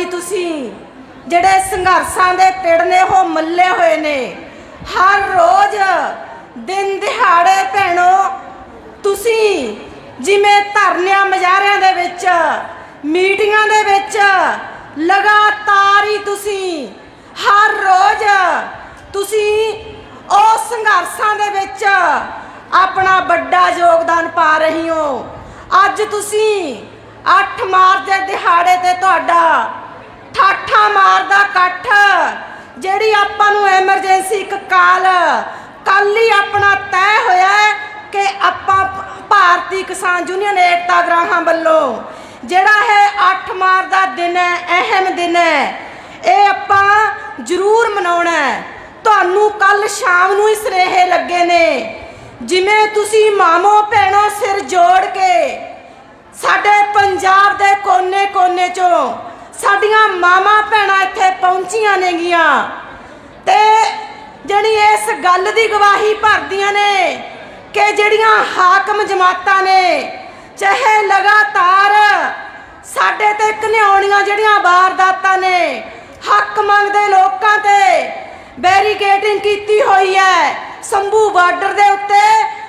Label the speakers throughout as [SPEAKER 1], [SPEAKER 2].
[SPEAKER 1] ਵਾਰੀ ਤੁਸੀਂ ਜਿਹੜੇ ਸੰਘਰਸ਼ਾਂ ਦੇ ਪਿੜ ਨੇ, ਉਹ ਮੱਲੇ ਹੋਏ ਨੇ। ਹਰ ਰੋਜ਼ ਦਿਨ ਦਿਹਾੜੇ ਭੈਣੋ, ਤੁਸੀਂ ਜਿਵੇਂ ਧਰਨਿਆਂ ਮਜਾਰਿਆਂ ਦੇ ਵਿੱਚ, ਮੀਟਿੰਗਾਂ ਦੇ ਵਿੱਚ, ਲਗਾਤਾਰ ਹੀ ਤੁਸੀਂ, ਹਰ ਰੋਜ਼ ਤੁਸੀਂ ਉਹ ਸੰਘਰਸ਼ਾਂ ਦੇ ਵਿੱਚ ਆਪਣਾ ਵੱਡਾ ਯੋਗਦਾਨ ਪਾ ਰਹੀ ਹੋ। ਅੱਜ ਤੁਸੀਂ 8 ਮਾਰਚ ਦੇ ਦਿਹਾੜੇ ਤੇ ਤੁਹਾਡਾ ਠਾਠਾ ਮਾਰਦਾ ਇਕੱਠ। ਜਿਹੜੀ ਆਪਾਂ ਨੂੰ ਐਮਰਜੈਂਸੀ ਇੱਕ ਕਾਲ ਕੱਲ ਹੀ ਆਪਣਾ ਤੈਅ ਹੋਇਆ ਕਿ ਆਪਾਂ ਭਾਰਤੀ ਕਿਸਾਨ ਯੂਨੀਅਨ ਏਕਤਾ ਗ੍ਰਾਹਾਂ ਵੱਲੋਂ ਜਿਹੜਾ ਹੈ 8 ਮਾਰਚ ਦਾ ਦਿਨ ਹੈ, ਅਹਿਮ ਦਿਨ ਹੈ, ਇਹ ਆਪਾਂ ਜ਼ਰੂਰ ਮਨਾਉਣਾ ਹੈ। ਤੁਹਾਨੂੰ ਕੱਲ ਸ਼ਾਮ ਨੂੰ ਹੀ ਸੁਨੇਹੇ ਲੱਗੇ ਨੇ। ਜਿਵੇਂ ਤੁਸੀਂ ਮਾਮੋ ਭੈਣੋ ਸਿਰ ਜੋੜ ਕੇ ਸਾਡੇ ਪੰਜਾਬ ਦੇ ਕੋਨੇ-ਕੋਨੇ ਚੋਂ ਸਾਡੀਆਂ ਮਾਮਾ ਭੈਣਾਂ ਇੱਥੇ ਪਹੁੰਚੀਆਂ ਨੇਗੀਆਂ। ਤੇ ਜਿਹੜੀ ਇਸ ਗੱਲ ਦੀ ਗਵਾਹੀ ਭਰਦੀਆਂ ਨੇ ਕਿ ਜਿਹੜੀਆਂ ਹਾਕਮ ਜਮਾਤਾਂ ਨੇ, ਚਾਹੇ ਲਗਾਤਾਰ ਸਾਡੇ ਤੇ ਘਨਿਆਉਣੀਆਂ ਜਿਹੜੀਆਂ ਵਾਰਦਾਤਾਂ ਨੇ, ਹੱਕ ਮੰਗਦੇ ਲੋਕਾਂ ਤੇ ਬੈਰੀਕੇਡਿੰਗ ਕੀਤੀ ਹੋਈ ਹੈ ਸੰਭੂ ਬਾਰਡਰ ਦੇ ਉੱਤੇ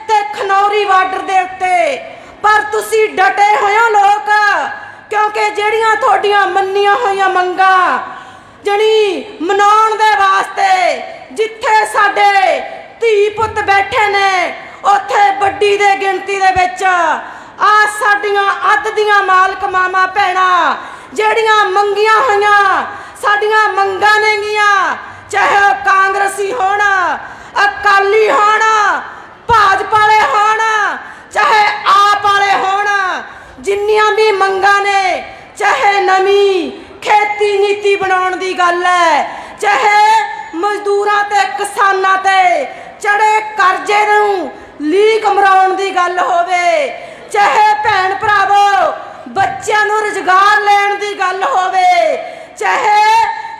[SPEAKER 1] ਤੇ ਖਨੌਰੀ ਬਾਰਡਰ ਦੇ ਉੱਤੇ। ਪਰ ਤੁਸੀਂ ਡਟੇ ਹੋਏ ਹੋ ਲੋਕ। ਕਿਉਂਕਿ ਜਿਹੜੀਆਂ ਤੁਹਾਡੀਆਂ ਮੰਨੀਆਂ ਹੋਈਆਂ ਮੰਗਾਂ, ਜਣੀ ਮਨਾਉਣ ਦੇ ਵਾਸਤੇ ਜਿੱਥੇ ਸਾਡੇ ਧੀ ਪੁੱਤ ਬੈਠੇ ਨੇ, ਉੱਥੇ ਵੱਡੀ ਦੇ ਗਿਣਤੀ ਦੇ ਵਿੱਚ ਆ ਸਾਡੀਆਂ ਅੱਧ ਦੀਆਂ ਮਾਲਕ ਮਾਮਾ ਭੈਣਾਂ, ਜਿਹੜੀਆਂ ਮੰਗੀਆਂ ਹੋਈਆਂ, ਸਾਡੀਆਂ ਮੰਗਾਂ ਨੇਗੀਆਂ ਚਾਹੇ ਉਹ ਕਾਂਗਰਸੀ ਹੋਣ, ਅਕਾਲੀ ਹੋਣ, ਭਾਜਪਾ ਵਾਲੇ ਹੋਣ, ਚਾਹੇ ਆਪ ਵਾਲੇ ਹੋਣ ਜਿੰਨੀਆਂ ਵੀ ਮੰਗਾਂ ਨੇ, ਚਾਹੇ ਨਵੀਂ ਖੇਤੀ ਨੀਤੀ ਬਣਾਉਣ ਦੀ ਗੱਲ ਹੈ, ਚਾਹੇ ਮਜ਼ਦੂਰਾਂ ਤੇ ਕਿਸਾਨਾਂ ਤੇ ਚੜੇ ਕਰਜ਼ੇ ਨੂੰ ਲੀਕ ਮਰਾਉਣ ਦੀ ਗੱਲ ਹੋਵੇ, ਚਾਹੇ ਭੈਣ ਭਰਾਵੋ ਬੱਚਿਆਂ ਨੂੰ ਰੁਜ਼ਗਾਰ ਲੈਣ ਦੀ ਗੱਲ ਹੋਵੇ, ਚਾਹੇ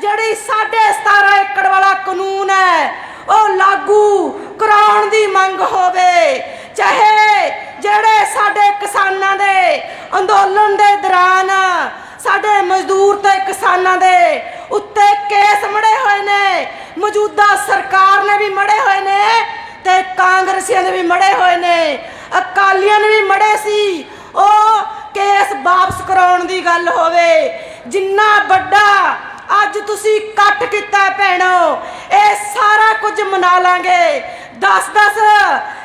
[SPEAKER 1] ਜਿਹੜੀ 17.5 ਏਕੜ ਵਾਲਾ ਕਾਨੂੰਨ ਹੈ, ਉਹ ਲਾਗੂ ਕਰਾਉਣ ਦੀ ਮੰਗ ਹੋਵੇ, ਚਾਹੇ ਜਿਹੜੇ ਸਾਡੇ ਕਿਸਾਨਾਂ ਦੇ ਅੰਦੋਲਨ ਦੇ ਦੌਰਾਨ ਸਾਡੇ ਮਜ਼ਦੂਰ ਤੇ ਕਿਸਾਨਾਂ ਦੇ ਉੱਤੇ ਕੇਸ ਮੜੇ ਹੋਏ ਨੇ। ਮੌਜੂਦਾ ਸਰਕਾਰ ਨੇ ਵੀ ਮੜੇ ਹੋਏ ਨੇ ਤੇ ਕਾਂਗਰਸੀਆਂ ਨੇ ਵੀ ਮੜੇ ਹੋਏ ਨੇ। ਅਕਾਲੀਆਂ ਨੇ ਵੀ ਮੜੇ ਸੀ। ਉਹ ਕੇਸ ਵਾਪਸ ਕਰਾਉਣ ਦੀ ਗੱਲ ਹੋਵੇ। ਜਿੰਨਾ ਵੱਡਾ ਅੱਜ ਤੁਸੀਂ ਕੱਟ ਕੀਤਾ ਭੈਣੋ, ਇਹ ਸਾਰਾ ਕੁਝ ਮਨਾ ਲਾਂਗੇ। 10 10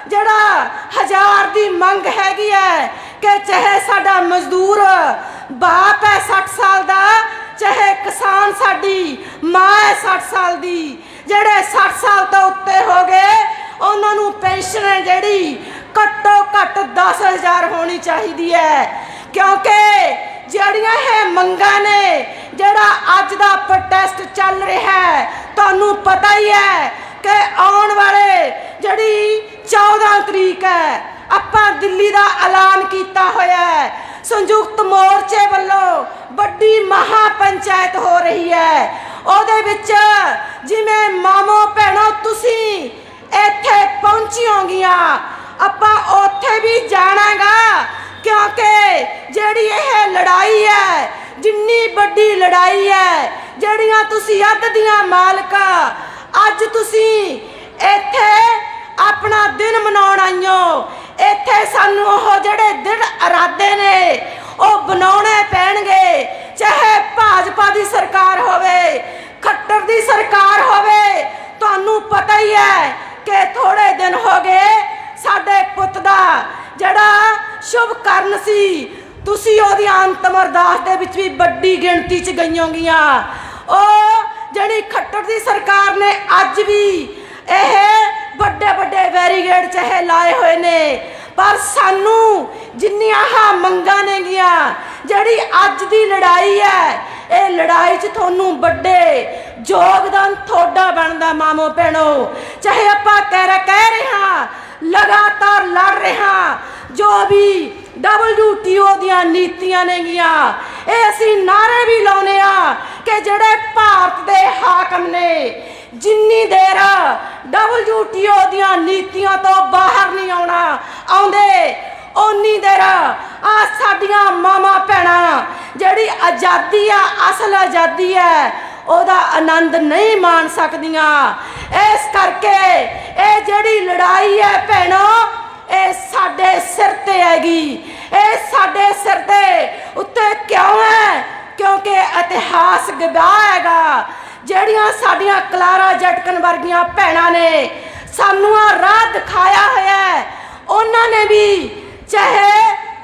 [SPEAKER 1] ਜਿਹੜਾ ਹਜ਼ਾਰ ਦੀ ਮੰਗ ਹੈਗੀ ਹੈ ਕਿ ਚਾਹੇ ਸਾਡਾ ਮਜ਼ਦੂਰ ਬਾਪ ਹੈ 60 ਸਾਲ ਦਾ ਚਾਹੇ ਕਿਸਾਨ ਸਾਡੀ, ਮਾਂ ਹੈ 60 ਸਾਲ ਦੀ। ਜਿਹੜੇ 60 ਸਾਲ ਤੋਂ ਉੱਤੇ ਹੋ ਗਏ, ਉਹਨਾਂ ਨੂੰ ਪੈਨਸ਼ਨ ਹੈ ਜਿਹੜੀ ਘੱਟੋ ਘੱਟ 10000 ਹੋਣੀ ਚਾਹੀਦੀ ਹੈ। ਕਿਉਂਕਿ ਜਿਹੜੀਆਂ ਇਹ ਮੰਗਾਂ ਨੇ, ਜਿਹੜਾ ਅੱਜ ਦਾ ਪ੍ਰੋਟੈਸਟ ਚੱਲ ਰਿਹਾ ਹੈ, ਤੁਹਾਨੂੰ ਪਤਾ ਹੀ ਹੈ ਕਿ ਆਉਣ ਵਾਲੇ ਜਿਹੜੀ 14 ਤਰੀਕ ਹੈ, ਆਪਾਂ ਦਿੱਲੀ ਦਾ ਐਲਾਨ ਕੀਤਾ। ਸੰਯੁਕਤ ਮੋਰਚੇ ਵੱਲੋਂ ਵੱਡੀ ਮਹਾ ਪੰਚਾਇਤ ਹੋ ਰਹੀ ਹੈ। ਉਹਦੇ ਵਿੱਚ ਜਿਵੇਂ ਮਾਮੋ ਭੈਣੋ ਤੁਸੀਂ ਇੱਥੇ ਪਹੁੰਚੀ ਆਪਾਂ ਉੱਥੇ ਵੀ ਜਾਣਾਗਾ ਕਿਉਂਕਿ ਜਿਹੜੀ ਇਹ ਲੜਾਈ ਹੈ, ਜਿੰਨੀ ਵੱਡੀ ਲੜਾਈ ਹੈ, ਜਿਹੜੀਆਂ ਤੁਸੀਂ ਅੱਧ ਦੀਆਂ ਮਾਲਕਾਂ, ਅੱਜ ਤੁਸੀਂ ਇੱਥੇ ਆਪਣਾ ਦਿਨ ਮਨਾਉਣ ਆਈਓ ਇੱਥੇ ਸਾਨੂੰ ਉਹ ਜਿਹੜੇ ਦਿਨ ਇਰਾਦੇ ਨੇ, ਉਹ ਬਣਾਉਣੇ ਪੈਣਗੇ। ਚਾਹੇ ਭਾਜਪਾ ਦੀ ਸਰਕਾਰ ਹੋਵੇ, ਖੱਟਰ ਦੀ ਸਰਕਾਰ ਹੋਵੇ, ਤੁਹਾਨੂੰ ਪਤਾ ਹੀ ਹੈ ਕਿ ਥੋੜੇ ਦਿਨ ਹੋ ਗਏ ਸਾਡੇ ਪੁੱਤ ਦਾ ਜਿਹੜਾ ਸ਼ੁਭ ਕਰਨ ਸੀ। ਤੁਸੀਂ ਉਹਦੀ ਅੰਤਮ ਅਰਦਾਸ ਦੇ ਵਿੱਚ ਵੀ ਵੱਡੀ ਗਿਣਤੀ 'ਚ ਗਈਓਗੀਆਂ ਉਹ ਜਿਹੜੀ ਖੱਟਰ ਦੀ ਸਰਕਾਰ ਨੇ ਅੱਜ ਵੀ ਇਹ ਵੱਡੇ ਵੱਡੇ ਬੈਰੀਗੇਡ ਚਾਹੇ ਲਾਏ ਹੋਏ ਨੇ। ਪਰ ਸਾਨੂੰ ਜਿੰਨੀਆਂ ਆਹ ਮੰਗਾਂ ਨੇਗੀਆਂ, ਜਿਹੜੀ ਅੱਜ ਦੀ ਲੜਾਈ ਹੈ, ਇਹ ਲੜਾਈ 'ਚ ਤੁਹਾਨੂੰ ਵੱਡੇ ਯੋਗਦਾਨ ਤੁਹਾਡਾ ਬਣਦਾ ਮਾਮੋ ਭੈਣੋ। ਚਾਹੇ ਆਪਾਂ ਕਹਿ ਰਹੇ ਕਹਿ ਰਹੇ ਹਾਂ, ਲਗਾਤਾਰ ਲੜ ਰਹੇ ਜੋ ਵੀ WTO ਦੀਆਂ ਨੀਤੀਆਂ ਨੇਗੀਆਂ, ਇਹ ਅਸੀਂ ਨਾਰੇ ਵੀ ਲਾਉਨੇ ਆ ਕਿ ਜਿਹੜੇ ਭਾਰਤ ਦੇ ਹਾਕਮ ਨੇ, ਜਿੰਨੀ ਦੇ WTO ਦੀਆਂ ਨੀਤੀਆਂ ਤੋਂ ਬਾਹਰ ਨਹੀਂ ਆਉਣਾ। ਆਉਂਦੇ, ਓਨੀ ਦੇਰ ਆ ਸਾਡੀਆਂ ਮਾਮਾ ਭੈਣਾਂ, ਜਿਹੜੀ ਆਜ਼ਾਦੀ ਆ, ਅਸਲ ਆਜ਼ਾਦੀ ਹੈ, ਉਹਦਾ ਆਨੰਦ ਨਹੀਂ ਮਾਣ ਸਕਦੀਆਂ। ਇਸ ਕਰਕੇ ਇਹ ਜਿਹੜੀ ਲੜਾਈ ਹੈ ਭੈਣੋ, ਇਹ ਸਾਡੇ ਸਿਰ ਤੇ ਹੈਗੀ। ਇਹ ਸਾਡੇ ਸਿਰ ਤੇ ਉੱਤੇ ਕਿਉਂ ਹੈ? ਕਿਉਂਕਿ ਇਤਿਹਾਸ ਗਵਾਹ ਹੈਗਾ। ਜਿਹੜੀਆਂ ਸਾਡੀਆਂ ਕਲਾਰਾ ਜਟਕਨ ਵਰਗੀਆਂ ਭੈਣਾਂ ਨੇ, ਸਾਨੂੰ ਆ ਰਾਹ ਦਿਖਾਇਆ ਹੋਇਆ ਹੈ। ਉਹਨਾਂ ਨੇ ਵੀ ਚਾਹੇ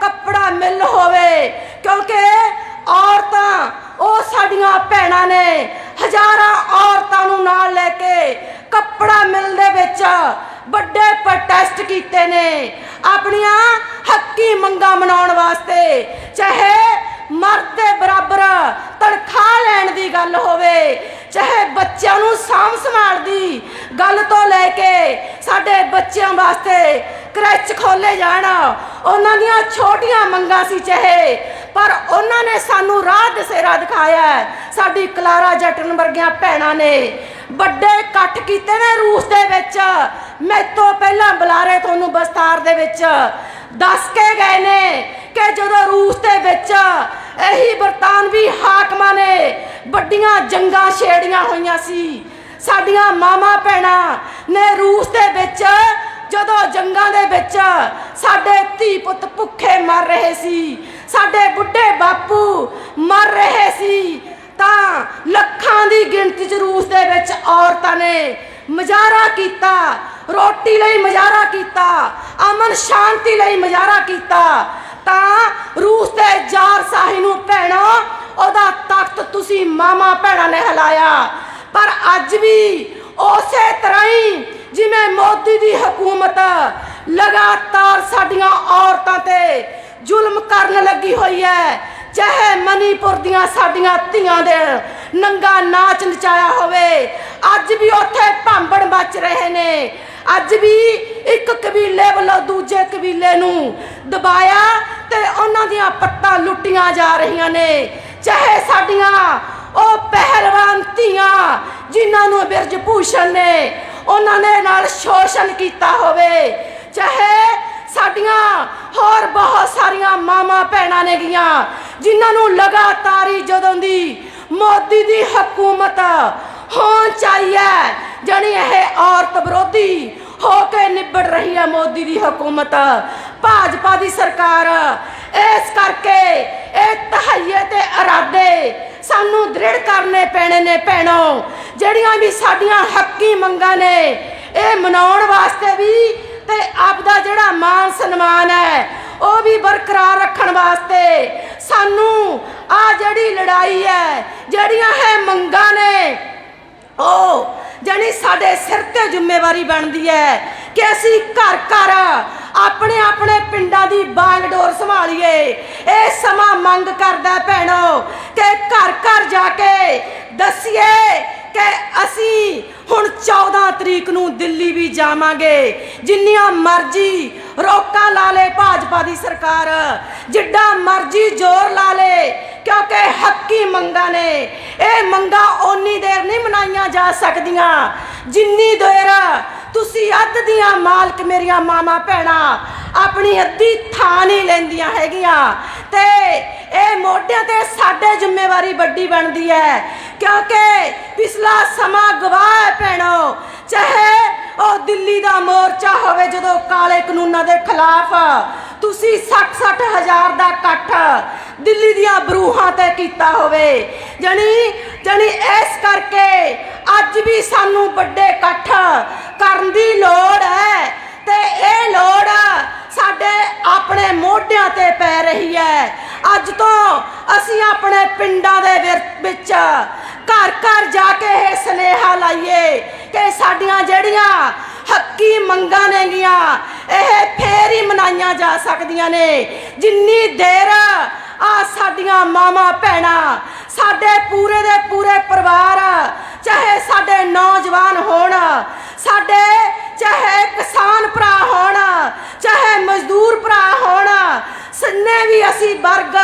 [SPEAKER 1] ਕੱਪੜਾ ਮਿਲ ਹੋਵੇ, ਕਿਉਂਕਿ ਔਰਤਾਂ, ਉਹ ਸਾਡੀਆਂ ਭੈਣਾਂ ਨੇ, ਹਜ਼ਾਰਾਂ ਔਰਤਾਂ ਨੂੰ ਨਾਲ ਲੈ ਕੇ ਕੱਪੜਾ ਮਿਲ ਦੇ ਵਿੱਚ ਵੱਡੇ ਪ੍ਰੋਟੈਸਟ ਕੀਤੇ ਨੇ। ਆਪਣੀਆਂ ਹੱਕੀ ਮੰਗਾਂ ਮਨਾਉਣ ਵਾਸਤੇ, ਚਾਹੇ ਮਰਦ ਦੇ ਬਰਾਬਰ ਤਨਖਾਹ ਲੈਣ ਦੀ ਗੱਲ ਹੋਵੇ, ਚਾਹੇ ਬੱਚਿਆਂ ਨੂੰ ਸਾਂਭ ਸੰਭਾਲ ਦੀ ਗੱਲ ਤੋਂ ਲੈ ਕੇ ਸਾਡੇ ਬੱਚਿਆਂ ਵਾਸਤੇ ਕ੍ਰੈਚ ਖੋਲੇ ਜਾਣ। ਉਹਨਾਂ ਦੀਆਂ ਛੋਟੀਆਂ ਮੰਗਾਂ ਸੀ ਚਾਹੇ, ਪਰ ਉਹਨਾਂ ਨੇ ਸਾਨੂੰ ਰਾਹ ਦਸੇਰਾ ਦਿਖਾਇਆ ਸਾਡੀ ਕਲਾਰਾ ਜੱਟਨ ਵਰਗੀਆਂ ਭੈਣਾਂ ਨੇ ਵੱਡੇ ਇਕੱਠ ਕੀਤੇ ਨੇ ਰੂਸ ਦੇ ਵਿੱਚ। ਮੈਥੋਂ ਪਹਿਲਾਂ ਬੁਲਾਰੇ ਤੁਹਾਨੂੰ ਬਸਤਾਰ ਦੇ ਵਿੱਚ ਦੱਸ ਕੇ ਗਏ ਨੇ ਕਿ ਜਦੋਂ ਰੂਸ ਦੇ ਵਿੱਚ ਇਹੀ ਬਰਤਾਨਵੀ ਹਾਕਮਾਂ ਨੇ। ਵੱਡੀਆਂ ਜੰਗਾਂ ਛੇੜੀਆਂ ਹੋਈਆਂ ਸੀ। ਸਾਡੀਆਂ ਮਾਮਾ ਭੈਣਾਂ ਨੇ ਰੂਸ ਦੇ ਵਿੱਚ, ਜਦੋਂ ਜੰਗਾਂ ਦੇ ਵਿੱਚ ਸਾਡੇ ਧੀ ਪੁੱਤ ਭੁੱਖੇ ਮਰ ਰਹੇ ਸੀ, ਸਾਡੇ ਬੁੱਢੇ ਬਾਪੂ ਮਰ ਰਹੇ ਸੀ, ਤਾਂ ਲੱਖਾਂ ਦੀ ਗਿਣਤੀ ਚ ਰੂਸ ਦੇ ਵਿੱਚ ਔਰਤਾਂ ਨੇ ਮੁਜ਼ਾਹਰਾ ਕੀਤਾ, ਰੋਟੀ ਲਈ ਮੁਜ਼ਾਹਰਾ ਕੀਤਾ, ਅਮਨ ਸ਼ਾਂਤੀ ਲਈ ਮੁਜ਼ਾਹਰਾ ਕੀਤਾ ਤਾਂ ਰੂਸ ਦੇ ਜ਼ਾਰ ਸਾਹੀ ਨੂੰ ਭੈਣੋ, ਉਹਦਾ ਤਖਤ ਤੁਸੀਂ ਮਾਮਾ ਭੈਣਾਂ ਨੇ ਹਿਲਾਇਆ। ਪਰ ਅੱਜ ਵੀ ਉਸੇ ਤਰ੍ਹਾਂ ਹੀ ਜਿਵੇਂ ਮੋਦੀ ਦੀ ਹਕੂਮਤ ਲਗਾਤਾਰ ਸਾਡੀਆਂ ਔਰਤਾਂ ਤੇ ਜ਼ੁਲਮ ਕਰਨ ਲੱਗੀ ਹੋਈ ਹੈ, ਚਾਹੇ ਮਨੀਪੁਰ ਦੀਆਂ ਸਾਡੀਆਂ ਧੀਆਂ ਦੇ ਨੰਗਾ ਨਾਚ ਨਚਾਇਆ ਹੋਵੇ, ਅੱਜ ਵੀ ਉੱਥੇ ਭਾਂਬੜ ਮੱਚ ਰਹੇ ਨੇ। ਅੱਜ ਵੀ ਇੱਕ ਕਬੀਲੇ ਵੱਲੋਂ ਦੂਜੇ ਕਬੀਲੇ ਨੂੰ ਦਬਾਇਆ ਤੇ ਉਹਨਾਂ ਦੀਆਂ ਪੱਟਾਂ ਲੁੱਟੀਆਂ ਜਾ ਰਹੀਆਂ ਨੇ। ਚਾਹੇ ਸਾਡੀਆਂ ਉਹ ਪਹਿਲਵਾਨ ਧੀਆਂ ਜਿਨ੍ਹਾਂ ਨੂੰ ਬਿਰਜ ਭੂਸ਼ਣ ਨੇ, ਉਹਨਾਂ ਨੇ ਨਾਲ ਸ਼ੋਸ਼ਣ ਕੀਤਾ ਹੋਵੇ। ਚਾਹੇ ਸਾਡੀਆਂ ਹੋਰ ਬਹੁਤ ਸਾਰੀਆਂ ਮਾਮਾ ਭੈਣਾਂ ਨੇ ਗੀਆਂ, ਜਿਨ੍ਹਾਂ ਨੂੰ ਲਗਾਤਾਰ ਹੀ ਜਦੋਂ ਦੀ ਮੋਦੀ ਦੀ ਹਕੂਮਤ ਹੋਂ ਚਾਹੀਏ ਜਣੀ ਇਹ ਔਰਤ ਵਿਰੋਧੀ ਹੋ ਕੇ ਨਿਬੜ ਰਹੀ ਹੈ ਮੋਦੀ ਦੀ ਹਕੂਮਤ। ਭਾਜਪਾ ਦੀ ਸਰਕਾਰ, ਇਸ ਕਰਕੇ ਇਹ ਤਹਈਏ ਤੇ ਇਰਾਦੇ ਸਾਨੂੰ ਦ੍ਰਿੜ ਕਰਨੇ ਪੈਣੇ ਨੇ ਭੈਣੋ। ਜਿਹੜੀਆਂ ਵੀ ਸਾਡੀਆਂ ਹੱਕੀ ਮੰਗਾਂ ਨੇ, ਇਹ ਮਨਾਉਣ ਵਾਸਤੇ ਵੀ ਤੇ ਆਪਦਾ ਜਿਹੜਾ ਮਾਨ ਸਨਮਾਨ ਹੈ, ਉਹ ਵੀ ਬਰਕਰਾਰ ਰੱਖਣ ਵਾਸਤੇ ਸਾਨੂੰ ਆ ਜਿਹੜੀ ਲੜਾਈ ਹੈ, ਜਿਹੜੀਆਂ ਹੈ ਮੰਗਾਂ ਨੇ, ਉਹ ਜਾਨੀ ਸਾਡੇ ਸਿਰ ਤੇ ਜ਼ਿੰਮੇਵਾਰੀ ਬਣਦੀ ਹੈ ਕਿ ਅਸੀਂ ਘਰ ਘਰ ਆਪਣੇ ਆਪਣੇ ਪਿੰਡਾਂ ਦੀ ਬਾਗਡੋਰ ਸੰਭਾਲੀਏ। ਇਹ ਸਮਾਂ ਮੰਗ ਕਰਦਾ ਭੈਣੋ ਕਿ ਘਰ ਘਰ ਜਾ ਕੇ ਦੱਸੀਏ ਕਿ ਅਸੀਂ ਹੁਣ 14 ਤਰੀਕ ਨੂੰ ਦਿੱਲੀ ਵੀ ਜਾਵਾਂਗੇ। ਜਿੰਨੀਆਂ ਮਰਜ਼ੀ ਰੋਕਾਂ ਲਾ ਲੇ ਭਾਜਪਾ ਦੀ ਸਰਕਾਰ, ਜਿੱਡਾ ਮਰਜ਼ੀ ਜ਼ੋਰ ਲਾ ਲੇ। ਕਿਉਂਕਿ ਹੱਕੀ ਮੰਗਾਂ ਨੇ। ਇਹ ਮੰਗਾਂ ਓਨੀ ਦੇਰ ਨਹੀਂ ਮਨਾਈਆਂ ਜਾ ਸਕਦੀਆਂ। ਜਿੰਨੀ ਦੇਰ ਤੁਸੀਂ ਅੱਧ ਦੀਆਂ ਮਾਲਕ ਮੇਰੀਆਂ ਮਾਮਾ ਭੈਣਾਂ ਆਪਣੀ ਅੱਧੀ ਥਾਂ ਨਹੀਂ ਲੈਂਦੀਆਂ ਹੈਗੀਆਂ, ਤੇ ਇਹ ਮੋਢਿਆਂ ਤੇ ਸਾਡੇ ਜ਼ਿੰਮੇਵਾਰੀ ਵੱਡੀ ਬਣਦੀ ਹੈ। ਕਿਉਂਕਿ ਪਿਛਲਾ ਸਮਾਂ ਗਵਾਹ ਭੈਣੋ। ਚਾਹੇ ਉਹ ਦਿੱਲੀ ਦਾ ਮੋਰਚਾ ਹੋਵੇ, ਜਦੋਂ ਕਾਲੇ ਕਾਨੂੰਨਾਂ ਦੇ ਖਿਲਾਫ ਤੁਸੀਂ 60-60 ਹਜ਼ਾਰ ਦਾ ਇਕੱਠ ਦਿੱਲੀ ਦੀਆਂ ਬਰੂਹਾਂ ਤੇ ਕੀਤਾ ਹੋਵੇ। ਜਣੀ ਜਣੀ ਇਸ ਕਰਕੇ ਅੱਜ ਵੀ ਸਾਨੂੰ ਵੱਡੇ ਇਕੱਠ ਕਰਨ ਦੀ ਲੋੜ ਹੈ। ਤੇ ਇਹ ਲੋੜ ਸਾਡੇ ਆਪਣੇ ਮੋਢਿਆਂ ਤੇ ਪੈ ਰਹੀ ਹੈ। ਅੱਜ ਤੋਂ ਅਸੀਂ ਆਪਣੇ ਪਿੰਡਾਂ ਦੇ ਵਿੱਚ ਘਰ ਘਰ ਜਾ ਕੇ ਇਹ ਸਨੇਹਾ ਲਾਈਏ ਕਿ ਸਾਡੀਆਂ ਜਿਹੜੀਆਂ ਹੱਕੀ ਮੰਗਾਂ ਨੇਗੀਆਂ ਇਹ ਫੇਰ ਹੀ ਮਨਾਈਆਂ ਜਾ ਸਕਦੀਆਂ ਨੇ। ਜਿੰਨੀ ਦੇਰ ਆ ਸਾਡੀਆਂ ਮਾਵਾਂ, ਭੈਣਾਂ, ਸਾਡੇ ਪੂਰੇ ਦੇ ਪੂਰੇ ਪਰਿਵਾਰ, ਚਾਹੇ ਸਾਡੇ ਨੌਜਵਾਨ ਹੋਣ, ਸਾਡੇ ਚਾਹੇ ਕਿਸਾਨ ਭਰਾ ਹੋਣ, ਚਾਹੇ ਮਜ਼ਦੂਰ ਭਰਾ ਹੋਣ, ਸੰਨੇ ਵੀ ਅਸੀਂ ਵਰਗ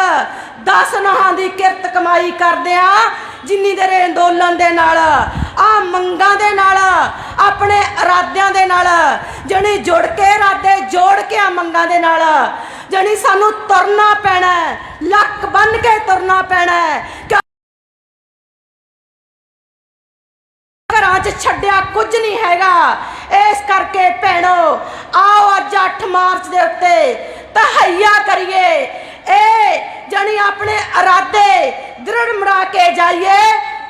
[SPEAKER 1] 10 ਨਹਾਂ ਦੀ ਕਿਰਤ ਕਮਾਈ ਕਰਦੇ ਆ ਜਿੰਨੀ ਦੇਰ ਅੰਦੋਲਨ ਦੇ ਨਾਲ ਆ ਮੰਗਾਂ ਦੇ ਨਾਲ ਆਪਣੇ ਇਰਾਦਿਆਂ ਦੇ ਨਾਲ, ਜਣੀ ਜੁੜ ਕੇ ਇਰਾਦੇ, ਜੋੜ ਕੇ ਆ ਮੰਗਾਂ ਦੇ ਨਾਲ, ਜਣੀ ਸਾਨੂੰ ਤੁਰਨਾ ਪੈਣਾ ਲੱਕ ਬੰਨ ਕੇ ਤੁਰਨਾ ਪੈਣਾ ਘਰਾਂ 'ਚ ਛੱਡਿਆ ਕੁਝ ਨਹੀਂ ਹੈਗਾ। ਇਸ ਕਰਕੇ ਭੈਣੋ, ਆਓ ਅੱਜ 8 ਮਾਰਚ ਦੇ ਉੱਤੇ ਤਹਈਆ ਕਰੀਏ। ਇਹ ਜਣੀ ਆਪਣੇ ਇਰਾਦੇ ਦ੍ਰਿੜ ਮਰਾ ਕੇ ਜਾਈਏ।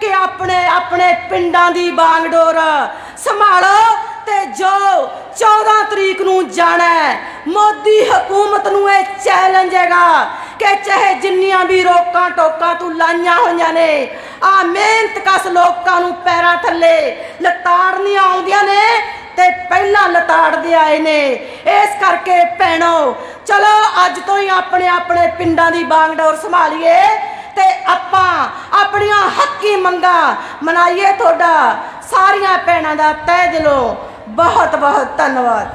[SPEAKER 1] ਕਿ ਆਪਣੇ ਆਪਣੇ ਪਿੰਡਾਂ ਦੀ ਬਾਗਡੋਰ ਸੰਭਾਲੋ ਤੇ ਜੋ 14 ਤਰੀਕ ਨੂੰ ਜਾਣਾ ਮੋਦੀ ਹਕੂਮਤ ਨੂੰ ਇਹ ਚੈਲੰਜ ਹੈਗਾ ਕਿ ਚਾਹੇ ਜਿੰਨੀਆਂ ਵੀ ਰੋਕਾਂ ਟੋਕਾਂ ਤੂੰ ਲਾਈਆਂ ਹੋਈਆਂ ਨੇ, ਆ ਮਿਹਨਤ ਕਸ ਲੋਕਾਂ ਨੂੰ ਪੈਰਾਂ ਥੱਲੇ ਲਤਾੜਨੀਆਂ ਆਉਂਦੀਆਂ ਨੇ ਤੇ ਪਹਿਲਾਂ ਲਤਾੜਦੇ ਆਏ ਨੇ। ਇਸ ਕਰਕੇ ਭੈਣੋ, ਚਲੋ ਅੱਜ ਤੋਂ ਹੀ ਆਪਣੇ ਆਪਣੇ ਪਿੰਡਾਂ ਦੀ ਬਾਗਡੋਰ ਸੰਭਾਲੀਏ। ਤੇ ਆਪਾਂ ਆਪਣੀਆਂ ਹੱਕੀ ਮੰਗਾਂ ਮਨਾਈਏ ਤੁਹਾਡਾ। ਸਾਰੀਆਂ ਭੈਣਾਂ ਦਾ ਤਹਿ ਦਿਲੋਂ ਬਹੁਤ ਬਹੁਤ ਧੰਨਵਾਦ।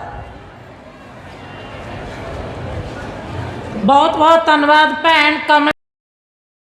[SPEAKER 2] ਬਹੁਤ ਬਹੁਤ ਧੰਨਵਾਦ ਭੈਣ ਕਮਲ